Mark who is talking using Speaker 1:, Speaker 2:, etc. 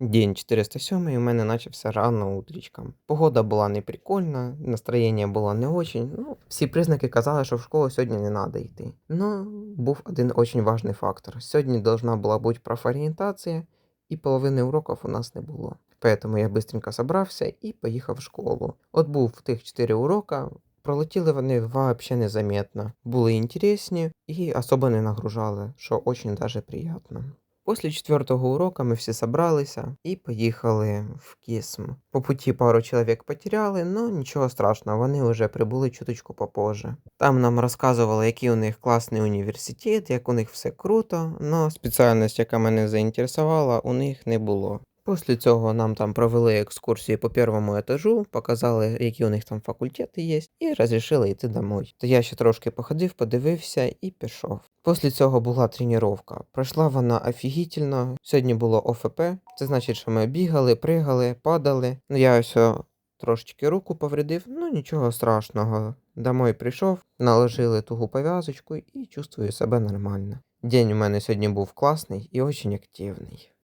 Speaker 1: День 407 у мене начався рано утрічком. Погода була не прикольна, настроєння було не очень. Ну, всі признаки казали, що в школу сьогодні не треба йти. Ну, був один очень важний фактор. Сьогодні должна була бути профорієнтація, і половини уроків у нас не було. Поэтому я быстренько собрався і поїхав в школу. От був тих 4 урока, пролетіли вони вообще незаметно. Були інтересні і особо не нагружали, що очень даже приятно. Після четвертого урока ми всі собралися і поїхали в Кісм. По путі пару чоловік потеряли, але нічого страшного, вони вже прибули чуточку попозже. Там нам розказували, який у них класний університет, як у них все круто, але спеціальність, яка мене заінтересувала, у них не було. Після цього нам там провели екскурсію по першому етажу, показали, які у них там факультети є, і розрішили йти домой. То я ще трошки походив, подивився і пішов. Після цього була тренування. Пройшла вона офігітельно. Сьогодні було ОФП. Це значить, що ми бігали, пригали, падали. Ну я ось трошечки руку повредив, ну нічого страшного. Домой прийшов, наложили тугу пов'язочку і чувствую себе нормально. День у мене сьогодні був класний і дуже активний.